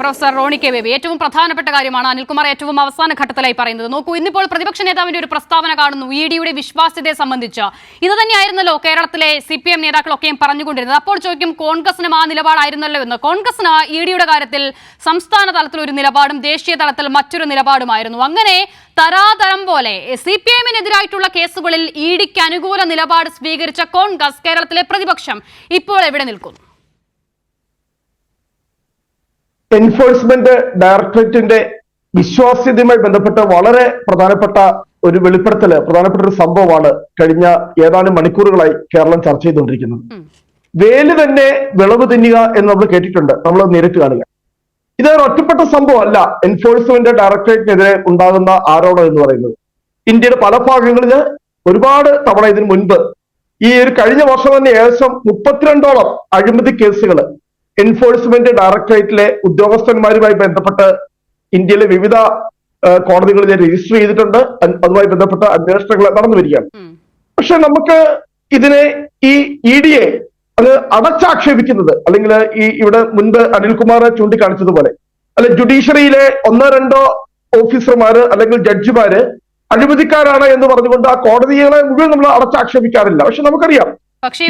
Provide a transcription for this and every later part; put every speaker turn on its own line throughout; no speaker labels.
Professor Roni K baby. ഏറ്റവും പ്രധാനപ്പെട്ട കാര്യമാണ് അനിൽകുമാർ ഏറ്റവും അവസാന ഘട്ടത്തിലായി പറയുന്നത്. നോക്കൂ ഇന്നിപ്പോൾ പ്രതിപക്ഷ നേതാവിന്റെ ഒരു പ്രസ്താവന കാണുന്നു. ഇ ഡിയുടെ വിശ്വാസ്യതയെ സംബന്ധിച്ച്. ഇത് തന്നെയായിരുന്നല്ലോ കേരളത്തിലെ സി പി എം നേതാക്കളൊക്കെയും പറഞ്ഞുകൊണ്ടിരുന്നത്. അപ്പോൾ ചോദിക്കും കോൺഗ്രസിനും ആ നിലപാടായിരുന്നല്ലോ എന്ന്. കോൺഗ്രസിന് ഇ ഡിയുടെ കാര്യത്തിൽ സംസ്ഥാന തലത്തിൽ ഒരു നിലപാടും ദേശീയ തലത്തിൽ മറ്റൊരു നിലപാടുമായിരുന്നു. അങ്ങനെ തരാതരം പോലെ സി പി എമ്മിനെതിരായിട്ടുള്ള കേസുകളിൽ ഇ ഡിക്ക് അനുകൂല നിലപാട് സ്വീകരിച്ച കോൺഗ്രസ് കേരളത്തിലെ പ്രതിപക്ഷം ഇപ്പോൾ എവിടെ നിൽക്കുന്നു?
എൻഫോഴ്സ്മെന്റ് ഡയറക്ടറേറ്റിന്റെ വിശ്വാസ്യതയുമായി ബന്ധപ്പെട്ട വളരെ പ്രധാനപ്പെട്ട ഒരു വെളിപ്പെടുത്തൽ പ്രധാനപ്പെട്ട ഒരു സംഭവമാണ് കഴിഞ്ഞ ഏതാനും മണിക്കൂറുകളായി കേരളം ചർച്ച ചെയ്തുകൊണ്ടിരിക്കുന്നത്. വേൽ തന്നെ വിളവ് തിന്നുക എന്ന് നമ്മൾ കേട്ടിട്ടുണ്ട്. നമ്മൾ നേരിട്ട് കാണുക. ഇത് ഒറ്റപ്പെട്ട ഒറ്റപ്പെട്ട സംഭവമല്ല. എൻഫോഴ്സ്മെന്റ് ഡയറക്ടറേറ്റിനെതിരെ ഉണ്ടാകുന്ന ആരോപണം എന്ന് പറയുന്നത്. ഇന്ത്യയുടെ പല ഭാഗങ്ങളിൽ ഒരുപാട് തവണ ഇതിനു മുൻപ് ഈ ഒരു കഴിഞ്ഞ വർഷം തന്നെ ഏകദേശം മുപ്പത്തിരണ്ടോളം അഴിമതി കേസുകൾ എൻഫോഴ്സ്മെന്റ് ഡയറക്ടറേറ്റിലെ ഉദ്യോഗസ്ഥന്മാരുമായി ബന്ധപ്പെട്ട് ഇന്ത്യയിലെ വിവിധ കോടതികളിൽ രജിസ്റ്റർ ചെയ്തിട്ടുണ്ട്. അതുമായി ബന്ധപ്പെട്ട അന്വേഷണങ്ങൾ നടന്നു വരികയാണ്. പക്ഷെ നമുക്ക് ഇതിനെ ഈ ഇ എ അത് അടച്ചാക്ഷേപിക്കുന്നത് അല്ലെങ്കിൽ ഈ ഇവിടെ മുൻപ് അനിൽകുമാർ ചൂണ്ടിക്കാണിച്ചതുപോലെ അല്ലെ ജുഡീഷ്യറിയിലെ ഒന്നോ രണ്ടോ ഓഫീസർമാര് അല്ലെങ്കിൽ ജഡ്ജിമാര് അഴിമതിക്കാരാണ് എന്ന് പറഞ്ഞുകൊണ്ട് ആ കോടതികളെ മുഴുവൻ നമ്മൾ അടച്ചാക്ഷേപിക്കാറില്ല. പക്ഷെ നമുക്കറിയാം
പക്ഷേ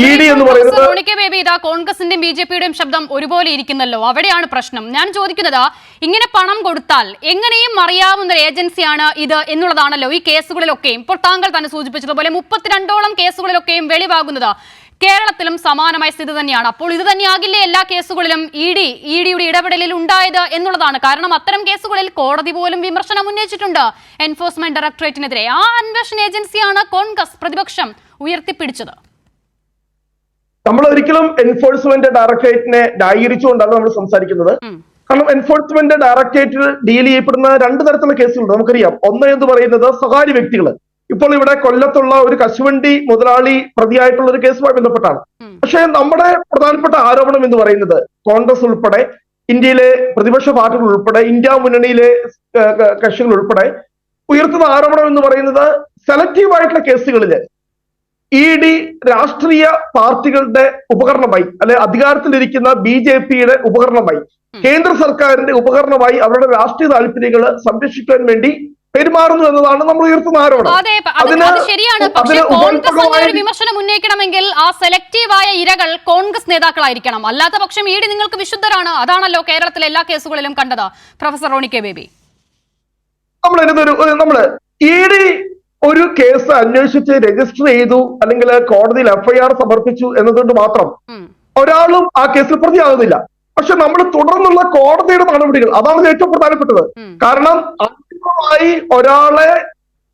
ബേബി ഇതാ കോൺഗ്രസിന്റെയും ബി ജെ പിയുടെയും ശബ്ദം ഒരുപോലെ ഇരിക്കുന്നല്ലോ. അവിടെയാണ് പ്രശ്നം. ഞാൻ ചോദിക്കുന്നത് ഇങ്ങനെ പണം കൊടുത്താൽ എങ്ങനെയും അറിയാവുന്ന ഒരു ഏജൻസിയാണ് ഇത് എന്നുള്ളതാണല്ലോ ഈ കേസുകളിലൊക്കെയും. ഇപ്പോൾ താങ്കൾ തന്നെ സൂചിപ്പിച്ചതുപോലെ മുപ്പത്തിരണ്ടോളം കേസുകളിലൊക്കെയും വെളിവാകുന്നത് കേരളത്തിലും സമാനമായ സ്ഥിതി തന്നെയാണ്. അപ്പോൾ ഇത് തന്നെയാകില്ലേ എല്ലാ കേസുകളിലും ഇ ഡി ഇ ഡിയുടെ ഇടപെടലിൽ ഉണ്ടായത് എന്നുള്ളതാണ്. കാരണം അത്തരം കേസുകളിൽ കോടതി പോലും വിമർശനം ഉന്നയിച്ചിട്ടുണ്ട് എൻഫോഴ്സ്മെന്റ് ഡയറക്ടറേറ്റിനെതിരെ. ആ അന്വേഷണ ഏജൻസിയാണ് കോൺഗ്രസ് പ്രതിപക്ഷം ഉയർത്തിപ്പിടിച്ചത്.
നമ്മൾ ഒരിക്കലും എൻഫോഴ്സ്മെന്റ് ഡയറക്ടറേറ്റിനെ ന്യായീകരിച്ചുകൊണ്ടാണ് നമ്മൾ സംസാരിക്കുന്നത്. കാരണം എൻഫോഴ്സ്മെന്റ് ഡയറക്ടറേറ്റിൽ ഡീൽ ചെയ്യപ്പെടുന്ന രണ്ട് തരത്തിലുള്ള കേസുകളുണ്ട്. നമുക്കറിയാം. ഒന്ന് എന്ന് പറയുന്നത് സ്വകാര്യ വ്യക്തികൾ ഇപ്പോൾ ഇവിടെ കൊല്ലത്തുള്ള ഒരു കശുവണ്ടി മുതലാളി പ്രതിയായിട്ടുള്ള ഒരു കേസുമായി ബന്ധപ്പെട്ടാണ്. പക്ഷേ നമ്മുടെ പ്രധാനപ്പെട്ട ആരോപണം എന്ന് പറയുന്നത് കോൺഗ്രസ് ഉൾപ്പെടെ ഇന്ത്യയിലെ പ്രതിപക്ഷ പാർട്ടികൾ ഉൾപ്പെടെ ഇന്ത്യ മുന്നണിയിലെ കക്ഷികൾ ഉൾപ്പെടെ ഉയർത്തുന്ന ആരോപണം എന്ന് പറയുന്നത് സെലക്റ്റീവ് ആയിട്ടുള്ള കേസുകളിൽ ഇ ഡി രാഷ്ട്രീയ പാർട്ടികളുടെ ഉപകരണമായി അല്ലെ അധികാരത്തിലിരിക്കുന്ന ബി ജെ പിയുടെ ഉപകരണമായി കേന്ദ്ര സർക്കാരിന്റെ ഉപകരണമായി അവരുടെ രാഷ്ട്രീയ താല്പര്യങ്ങൾ സംരക്ഷിക്കാൻ വേണ്ടി പെരുമാറുന്നു എന്നതാണ് നമ്മൾ ഉയർത്തുന്ന ആരോപണം.
അതെ അത് ശരിയാണ്. പക്ഷേ കോൺഗ്രസ് അങ്ങനെ ഒരു വിമർശനം ഉന്നയിക്കണമെങ്കിൽ ആ സെലക്റ്റീവായ ഇരകൾ കോൺഗ്രസ് നേതാക്കളായിരിക്കണം. അല്ലാത്ത പക്ഷം ഈടി നിങ്ങൾക്ക് വിശുദ്ധരാണ്. അതാണല്ലോ കേരളത്തിലെ എല്ലാ കേസുകളിലും കണ്ടത്. Professor Roni K Baby.
നമ്മൾ ഇതിനൊരു നമ്മൾ നമ്മൾ ഇ ഡി ഒരു കേസ് അന്വേഷിച്ച് രജിസ്റ്റർ ചെയ്തു അല്ലെങ്കിൽ കോടതിയിൽ എഫ്ഐആർ സമർപ്പിച്ചു എന്നതുകൊണ്ട് മാത്രം. ഒരാളും ആ കേസിൽ പ്രതിയാകുന്നില്ല. പക്ഷെ നമ്മൾ തുടർന്നുള്ള കോടതിയുടെ നടപടികൾ അതാണ് ഏറ്റവും പ്രധാനപ്പെട്ടത്. കാരണം അന്തിമമായി ഒരാളെ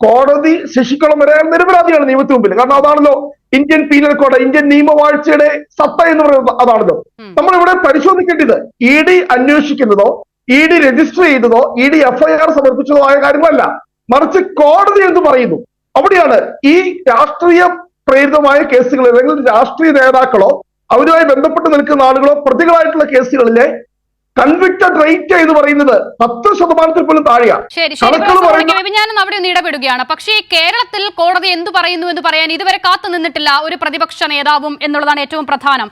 കോടതി ശിക്ഷിക്കണം വരെ നിരപരാധിയാണ് നിയമത്തിന് മുമ്പിൽ. കാരണം അതാണല്ലോ ഇന്ത്യൻ പീനൽ കോഡ് ഇന്ത്യൻ നിയമവാഴ്ചയുടെ സത്ത എന്ന് പറയുന്നത് അതാണല്ലോ. ഇവിടെ പരിശോധിക്കേണ്ടത് ഇ ഡി അന്വേഷിക്കുന്നതോ ഇ ഡി രജിസ്റ്റർ ചെയ്തതോ ഇ ഡി എഫ്ഐആർ സമർപ്പിച്ചതോ ആയ കാര്യങ്ങളല്ല. മറിച്ച് കോടതി എന്ന് പറയുന്നു? അവിടെയാണ് ഈ രാഷ്ട്രീയ പ്രേരിതമായ കേസുകൾ അല്ലെങ്കിൽ രാഷ്ട്രീയ നേതാക്കളോ അവരുമായി ബന്ധപ്പെട്ട് നിൽക്കുന്ന ആളുകളോ പ്രതികളായിട്ടുള്ള കേസുകളിലെ കൺവിക്റ്റഡ് റേറ്റ് എന്ന് പറയുന്നത് പത്ത് ശതമാനത്തിൽ പോലും താഴെയാണ്
അവിടെ ഒന്ന് ഇടപെടുകയാണ്. പക്ഷേ കേരളത്തിൽ കോടതി എന്തു പറയുന്നു എന്ന് പറയാൻ ഇതുവരെ കാത്തു നിന്നിട്ടില്ല ഒരു പ്രതിപക്ഷ നേതാവും എന്നുള്ളതാണ് ഏറ്റവും പ്രധാനം.